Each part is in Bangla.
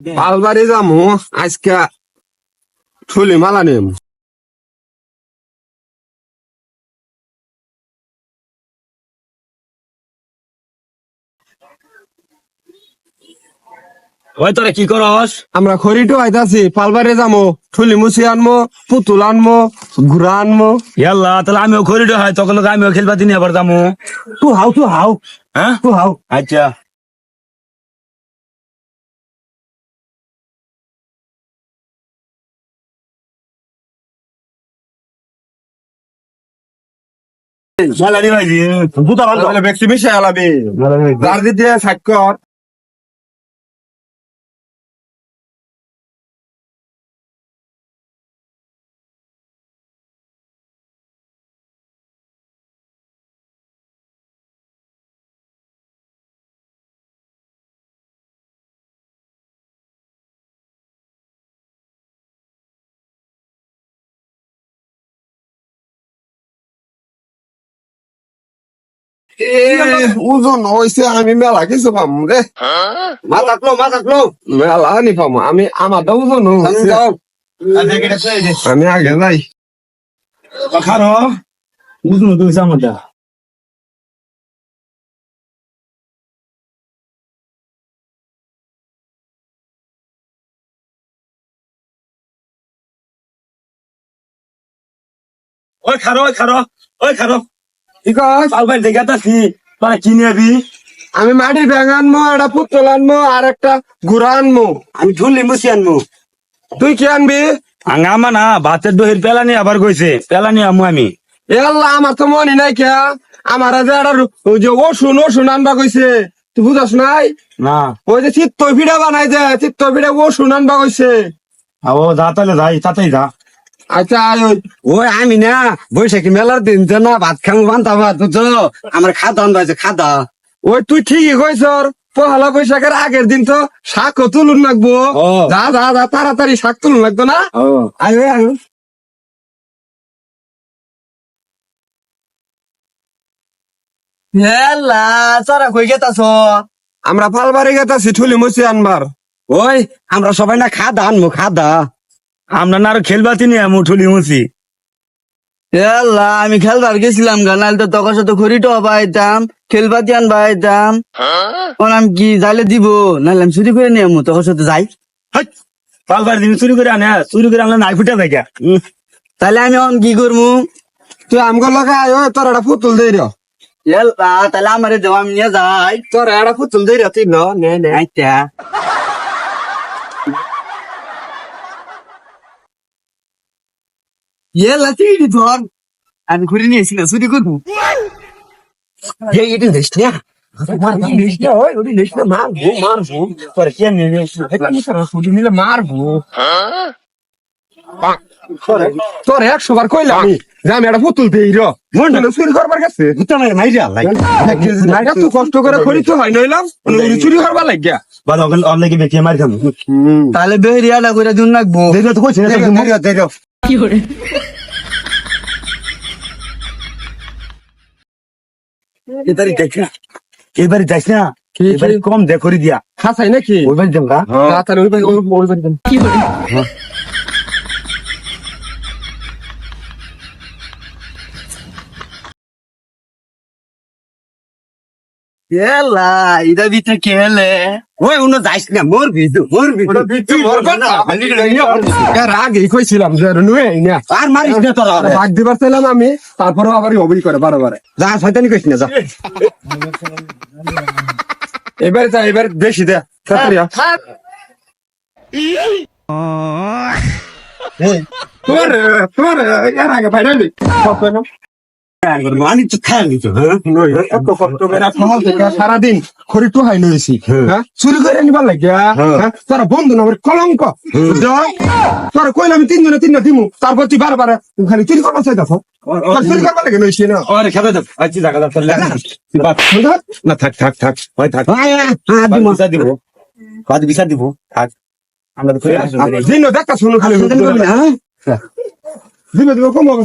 পালবাড়ি যামু আজকে ঠুলি মালা নিম। ওই তোরা কি করস? আমরা খড়িটো আইতাছি পালবাড়ি যামু ঠুলি মুছি আনমো পুতুল আনমো ঘুরা আনমো। ইয়াল্লা তাহলে আমিও খরিড হয় তখন আমিও খেলবা দিন আবার যামু। তু হাও তু হাও হ্যাঁ? তু হাও আচ্ছা। ভাইজি বুতা বান্ধব তাহলে ব্যক্তি মিশে আলাবি। যার দিতে ওজন হয়েছে আমি মেলা কিছু পাম রে মাথা ক্লো মাথা ক্লো মেলা নি পাম আমি আমারটা ওজন হয়েছে। আমি আগে যাই। খারো বুঝলো তুই সামটা ওই খারো ওই খারো ওই খারো ঠিক আছে দেখে তাছি তোরা কি নিবি আমি মাটির ব্যাঙ আনব একটা পুতুল আনব আর একটা ঘুরা আনব আমি ঝুলি মুছি আনব তুই কি আনবি? আঙ্গামা না ভাতের দহির পেলানি আবার কইছে পেলানি আমু। আমি এল্লা আমার তো মনে নাই কে। আমার যে একটা যে ওষুন ওষুন আনবা কইছে। তুই বুঝাস নাই? না। ওই যে চিত্ত পিঠা বানাই যে চিত্ত পিঠা ওষুন আনবা কইছে। ও যা তাহলে যাই তাতেই যা। আচ্ছা ওই ওই আমি না বৈশাখী মেলার দিন তো না ভাত খাব বান্তা ভাত বুঝছ? আমার খাদা আনবাইছে খাদা। ওই তুই ঠিকই কইছ পহেলা বৈশাখের আগের দিন তো শাকও তুলুন লাগবো। যা যা যা তাড়াতাড়ি শাক তুলুন লাগতো না? আয়ো আয়ো হেলা কই গেতাছ? আমরা ফালবাড়ি গেতাছি ঠুলি মুছি আনবার। ওই আমরা সবাই না খাদা আনব খাদা। আমরা না আরও খেলবা তিনি আমু ঠুলি মুছি। হেলা আমি খেলবার গেছিলাম গা নাহলে তো তখন সাথে খড়িটো পাইতাম খেলবার দিয়ান পাইতাম। ওন আমি কি যাইলে দিব? নাহলে আমি চুরি করে নিয়ে আমু তখন সাথে যাই। পালবার দিন চুরি করে আনে চুরি করে আনলে নাই ফুটে থাকে তাহলে আমি অন কি করব তুই আমগো লগে আয় তোর একটা পুতুল দেই র। হেলা তাহলে আমারে দেওয়া আমি নিয়ে যাই। তোর একটা পুতুল দেই র তুই ন নে। নে ইয়ে লাচি ধর আমি ঘুরে নিয়েছি না চুরি করব এটি দেশ না দেশ না ওই ওটি দেশ না মারবো মারবো তোর কে নিবি মারবো তোর একশো বার কইলাম আমি? যে আমি একটা পুতুল দেই র। মন চুরি করবার গেছে কষ্ট করে করি তো হয় নইলাম? চুরি করবার লাগিয়া। তাহলে বেহরিয়াটা করে দিন লাগবো। দেখো তো কইছে না? এবারে যাইছ না? এবারে যাইছ না এবারে কম দে করে দিয়া হাসাই নাকি? ওই বাড়ি যাম গা। তাড়াতাড়ি ওই বাড়ি- ওই- যান। এলা এটা ভিতরে খেলে ওই উনো যাইস না মরবি তো মরবি তো। তুই মরবে না, খালি লইয়া মরবি। এর আগেই কইছিলাম যে নুয়ে না আর মারিস না তোরা। ভাগ দিবার চাইলাম আমি তারপরেও আবার অবরি করে বারে বারে যা শয়তানি কইস না যা এবারে যা এবার বেশি দে আ। তোমার তোমার এর আগে বাইরে নি আমি তো খাই নিত হ্যাঁ? এত কষ্ট করে থেকে সারাদিন খড়ি টু হাই নইছি হ্যাঁ? চুরি করে নিবার লাগিয়া হ্যাঁ। তোরা বন্ধু না কলঙ্ক? তোরা কইলাম আমি তিনজনে তিনটা দিমু তারপর তুই বারে বারে খালি চুরি করবার চাই দেখো চুরি করবার লাগে নইছি না? ওরে খেতে দাও আচ্ছা জায়গা দাও না থাক থাক থাক থাক। দিব। বাদ বিচার দিব। থাক আমরা তো দিন দেখা শুনো খালি। দিবে দিবে কম হবে?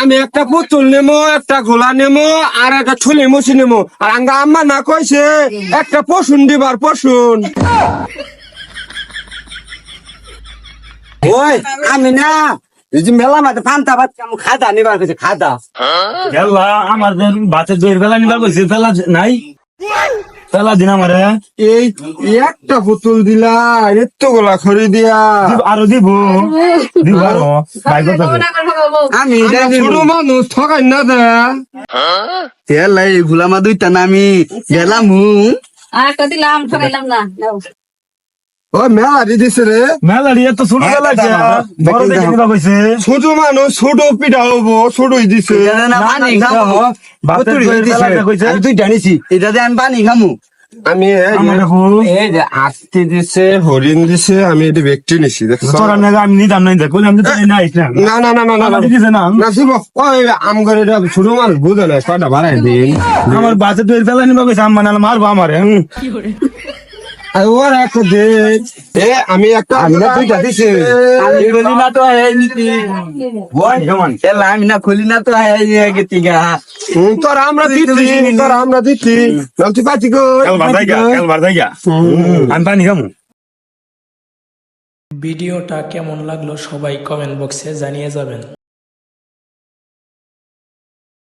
আমি একটা পুতুল নেমো, একটা গোলা নেমো, আর একটা ছুলি মুছি নেমো। আর আঙ্গা আম্মা না কইছে, একটা পশুন দিবার পশুন। ওই, আমি না মেলা মাঠে ফান্তা ভাত খাদা নিবার খাদা। আমার বাচ্চার দইয়ের ফেলা নিবার কইছে নাই। ফেলা দিন আমারে এই একটা পুতুল দিলা এত গোলা খড়ি দিয়া। আরও দিব। দিব আরও। আমি ছোট মানুষ ঠকাই না দে। তেল এই গুলামা দুইটা নামি। গেলাম হু আর একটা দিলাম ঠকাইলাম না। নাও। ও মেলা দি দিছে রে মেলারি এত ছোট আছে বড় দেখে নিবা কইছে। ছোট মানুষ ছোট পিঠা হব ছোটই দিছে। আমি আমি আমি আস্তি দিছে হরিণ দিছে আমি এটি ব্যক্তি নিছি দেখছ? তোরা না আমি নিতাম নাই দেখ আমি তো নাই না। না না না না না না। দিছে না। না শিব ওই আম করে এটা ছোট মানুষ বুঝে না কয়টা বাড়াই দিন। আমার বাচ্চার দইয়ের ফেলা নিবা কইছে নালে মারবো আমারে ওর একটা দে। এ আমি একটা আমি না দুইটা দিছি। আমি বলি না তো ওই কেমন হেলা আমি না খুলি না তো গেতি গা। হুম, তোর আমরা দিতি তোর আমরা দিতি তুই পাচ্ছি গো কাল বারদাই গা কাল বারদাই গা আমি পানি খামু। ভিডিওটা কেমন লাগল সবাই কমেন্ট বক্সে জানিয়ে যাবেন।